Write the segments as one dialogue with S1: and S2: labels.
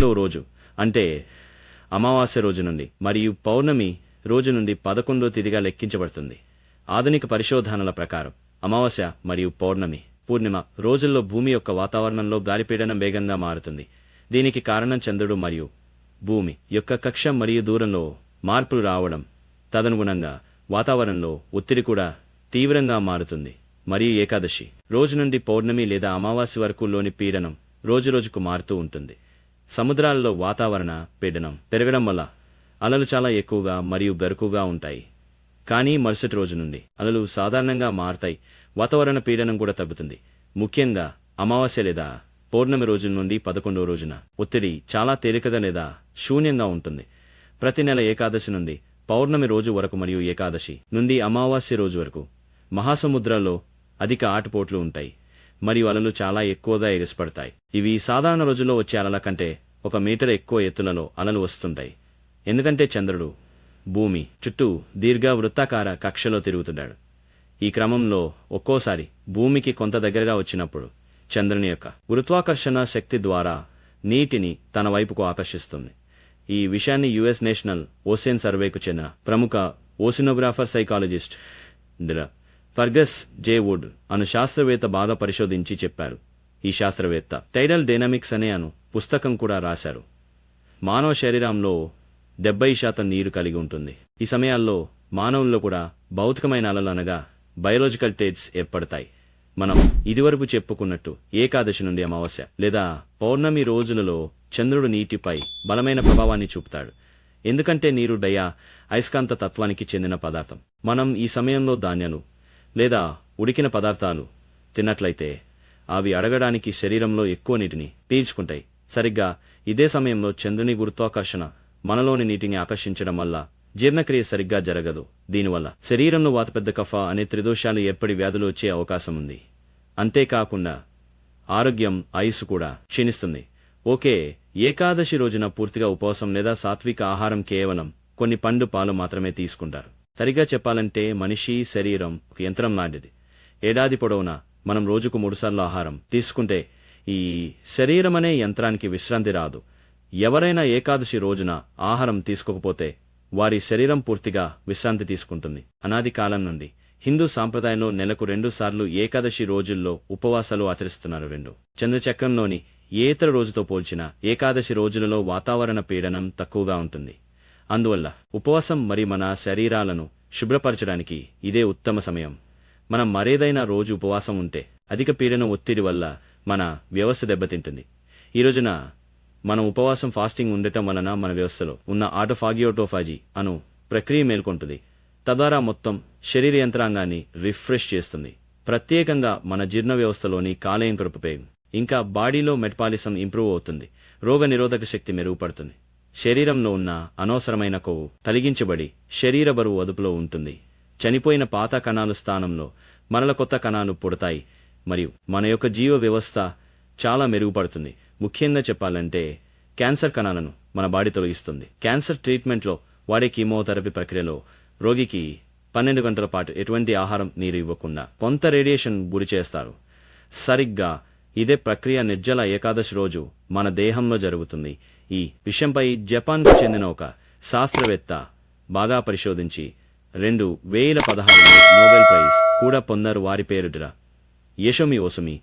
S1: పదకొండవ రోజు అంటే అమావాస్య రోజు నుండి మరియు పౌర్ణమి రోజు నుండి పదకొండో తిథిగా లెక్కించబడుతుంది. ఆధునిక పరిశోధనల ప్రకారం అమావాస్య మరియు పౌర్ణమి పూర్ణిమ రోజుల్లో భూమి యొక్క వాతావరణంలో గాలిపీడనం వేగంగా మారుతుంది. దీనికి కారణం చంద్రుడు మరియు భూమి యొక్క కక్ష మరియు దూరంలో మార్పులు రావడం. తదనుగుణంగా వాతావరణంలో ఒత్తిడి కూడా తీవ్రంగా మారుతుంది. మరియు ఏకాదశి రోజు నుండి పౌర్ణమి లేదా అమావాస్య వరకు లోని పీడనం రోజురోజుకు మారుతూ ఉంటుంది. సముద్రాలలో వాతావరణ పీడనం పెరగడం వల్ల అలలు చాలా ఎక్కువగా మరియు బెరుకుగా ఉంటాయి. కానీ మరుసటి రోజు నుండి అలలు సాధారణంగా మారతాయి. వాతావరణ పీడనం కూడా తగ్గుతుంది. ముఖ్యంగా అమావాస్య లేదా పౌర్ణమి రోజు నుండి పదకొండవ రోజున ఒత్తిడి చాలా తేలికగా లేదా శూన్యంగా ఉంటుంది. ప్రతి నెల ఏకాదశి నుండి పౌర్ణమి రోజు వరకు మరియు ఏకాదశి నుండి అమావాస్య రోజు వరకు మహాసముద్రాల్లో అధిక ఆటుపోట్లు ఉంటాయి. మరియు అలలు చాలా ఎక్కువగా ఎగసిపడతాయి. ఇవి సాధారణ రోజుల్లో వచ్చే అలల కంటే ఒక మీటర్ ఎక్కువ ఎత్తులలో అలలు వస్తుంటాయి. ఎందుకంటే చంద్రుడు భూమి చుట్టూ దీర్ఘ వృత్తాకార కక్షలో తిరుగుతున్నాడు ఈ క్రమంలో ఒక్కోసారి భూమికి కొంత దగ్గరగా వచ్చినప్పుడు చంద్రుని యొక్క గురుత్వాకర్షణ శక్తి ద్వారా నీటిని తన వైపుకు ఆకర్షిస్తుంది. ఈ విషయాన్ని యుఎస్ నేషనల్ ఓసేన్ సర్వేకు చెందిన ప్రముఖ ఓసినోగ్రాఫర్ సైకాలజిస్ట్ డ్ర ఫర్గస్ జే వుడ్ అను శాస్త్రవేత్త బాగా పరిశోధించి చెప్పారు. ఈ శాస్త్రవేత్త టైడల్ డైనమిక్స్ అనే అను పుస్తకం కూడా రాశారు. మానవ శరీరంలో డెబ్బై శాతం నీరు కలిగి ఉంటుంది. ఈ సమయాల్లో మానవుల్లో కూడా భౌతికమైన అలలు అనగా బయోలాజికల్ టేట్స్ ఏర్పడతాయి. మనం ఇదివరకు చెప్పుకున్నట్టు ఏకాదశి నుండి అమావాస్య లేదా పౌర్ణమి రోజులలో చంద్రుడు నీటిపై బలమైన ప్రభావాన్ని చూపుతాడు. ఎందుకంటే నీరు డయా అయస్కాంత తత్వానికి చెందిన పదార్థం. మనం ఈ సమయంలో ధాన్యాలు లేదా ఉడికిన పదార్థాలు తిన్నట్లయితే అవి అడగడానికి శరీరంలో ఎక్కువ నీటిని పీల్చుకుంటాయి. సరిగ్గా ఇదే సమయంలో చంద్రుని గురుత్వాకర్షణ మనలోని నీటిని ఆకర్షించడం వల్ల జీర్ణక్రియ సరిగ్గా జరగదు. దీనివల్ల శరీరంలో వాతపెద్ద కఫ అనే త్రిదోషాలు ఎప్పటి వ్యాధులు వచ్చే అవకాశం ఉంది. అంతేకాకుండా ఆరోగ్యం ఆయుస్సు కూడా క్షీణిస్తుంది. ఓకే ఏకాదశి రోజున పూర్తిగా ఉపవాసం లేదా సాత్విక ఆహారం కేవలం కొన్ని పండు పాలు మాత్రమే తీసుకుంటారు. సరిగా చెప్పాలంటే మనిషి శరీరం ఒక యంత్రం లాంటిది. ఏడాది పొడవునా మనం రోజుకు మూడుసార్లు ఆహారం తీసుకుంటే ఈ శరీరం అనే యంత్రానికి విశ్రాంతి రాదు. ఎవరైనా ఏకాదశి రోజున ఆహారం తీసుకోకపోతే వారి శరీరం పూర్తిగా విశ్రాంతి తీసుకుంటుంది. అనాది కాలం నుండి హిందూ సాంప్రదాయంలో నెలకు రెండుసార్లు ఏకాదశి రోజుల్లో ఉపవాసాలు ఆచరిస్తున్నారు రెండు. చంద్రచక్రంలోని ఏ ఇతర రోజుతో పోల్చినా ఏకాదశి రోజులలో వాతావరణ పీడనం తక్కువగా ఉంటుంది. అందువల్ల ఉపవాసం మరి మన శరీరాలను శుభ్రపరచడానికి ఇదే ఉత్తమ సమయం. మనం మరేదైనా రోజు ఉపవాసం ఉంటే అధిక పీడన ఒత్తిడి వల్ల మన వ్యవస్థ దెబ్బతింటుంది. ఈ రోజున మనం ఉపవాసం ఫాస్టింగ్ ఉండటం వలన మన వ్యవస్థలో ఉన్న ఆటోఫాగియోటోఫాజీ అను ప్రక్రియ మేల్కొంటుంది. తద్వారా మొత్తం శరీర యంత్రాంగాన్ని రిఫ్రెష్ చేస్తుంది. ప్రత్యేకంగా మన జీర్ణ వ్యవస్థలోని కాలేయం కృపపై ఇంకా బాడీలో మెటబాలిజం ఇంప్రూవ్ అవుతుంది. రోగ నిరోధక శక్తి మెరుగుపడుతుంది. శరీరంలో ఉన్న అనవసరమైన కొవ్వు తొలగించబడి శరీర బరువు అదుపులో ఉంటుంది. చనిపోయిన పాత కణాల స్థానంలో మరల కొత్త కణాలు పుడతాయి మరియు మన యొక్క జీవ వ్యవస్థ చాలా మెరుగుపడుతుంది. ముఖ్యంగా చెప్పాలంటే క్యాన్సర్ కణాలను మన బాడీ తొలగిస్తుంది క్యాన్సర్ ట్రీట్మెంట్లో వాడే కీమోథెరపీ ప్రక్రియలో రోగికి పన్నెండు గంటల పాటు ఎటువంటి ఆహారం నీరు ఇవ్వకుండా కొంత రేడియేషన్ గురి చేస్తారు. సరిగ్గా ఇదే ప్రక్రియ నిర్జల ఏకాదశి రోజు మన దేహంలో జరుగుతుంది. ఈ విషయంపై జపాన్కు చెందిన ఒక శాస్త్రవేత్త బాగా పరిశోధించి రెండు వేల పదహారులో నోబెల్ ప్రైజ్ కూడా పొందారు వారి పేరుట యశోమి ఓసుమి.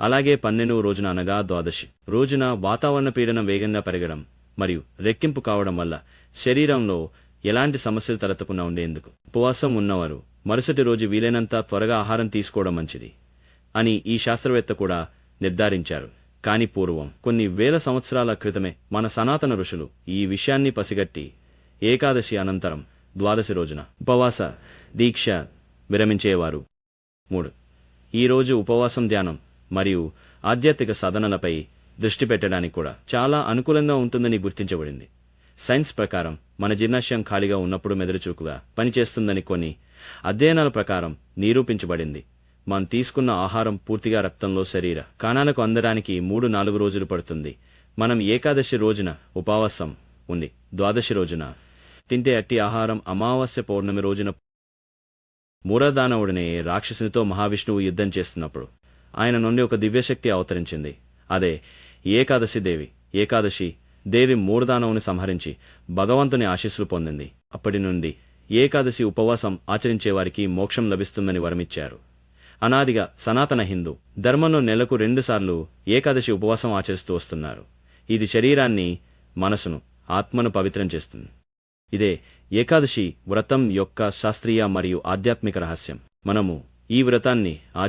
S1: అలాగే పన్నెండు రోజున అనగా ద్వాదశి. రోజున వాతావరణ పీడనం వేగంగా పెరగడం మరియు రెక్కింపు కావడం వల్ల శరీరంలో ఎలాంటి సమస్యలు తలెత్తకుండా ఉండేందుకు ఉపవాసం ఉన్నవారు మరుసటి రోజు వీలైనంత త్వరగా ఆహారం తీసుకోవడం మంచిది అని ఈ శాస్త్రవేత్త కూడా నిర్ధారించారు. కాని పూర్వం కొన్ని వేల సంవత్సరాల క్రితమే మన సనాతన ఋషులు ఈ విషయాన్ని పసిగట్టి ఏకాదశి అనంతరం ద్వాదశి రోజున ఉపవాస దీక్ష విరమించేవారు. మూడు. ఈ రోజు ఉపవాసం ధ్యానం మరియు ఆధ్యాత్మిక సాధనలపై దృష్టి పెట్టడానికి కూడా చాలా అనుకూలంగా ఉంటుందని గుర్తించబడింది. సైన్స్ ప్రకారం మన జీర్ణాశయం ఖాళీగా ఉన్నప్పుడు మెదడుచూకుగా పనిచేస్తుందని కొన్ని అధ్యయనాల ప్రకారం నిరూపించబడింది. మనం తీసుకున్న ఆహారం పూర్తిగా రక్తంలో శరీర. కణాలకు అందడానికి మూడు నాలుగు రోజులు పడుతుంది. మనం ఏకాదశి రోజున ఉపవాసం ఉంది. ద్వాదశి రోజున తింటే అట్టి ఆహారం అమావాస్య పౌర్ణమి రోజున మూరదానవుడిని రాక్షసునితో మహావిష్ణువు యుద్ధం చేస్తున్నప్పుడు ఆయన నుండి ఒక దివ్యశక్తి అవతరించింది. అదే ఏకాదశి దేవి. ఏకాదశి దేవి మూరదానవుని సంహరించి భగవంతుని ఆశీస్సులు పొందింది. అప్పటి నుండి ఏకాదశి ఉపవాసం ఆచరించేవారికి మోక్షం లభిస్తుందని వరమిచ్చారు. అనాదిగా సనాతన హిందూ ధర్మంలో నెలకు రెండుసార్లు ఏకాదశి ఉపవాసం ఆచరిస్తూ వస్తున్నారు. ఇది శరీరాన్ని మనసును ఆత్మను పవిత్రం చేస్తుంది. ఇదే ఏకాదశి వ్రతం యొక్క శాస్త్రీయ మరియు ఆధ్యాత్మిక రహస్యం. మనము ఈ వ్రతాన్ని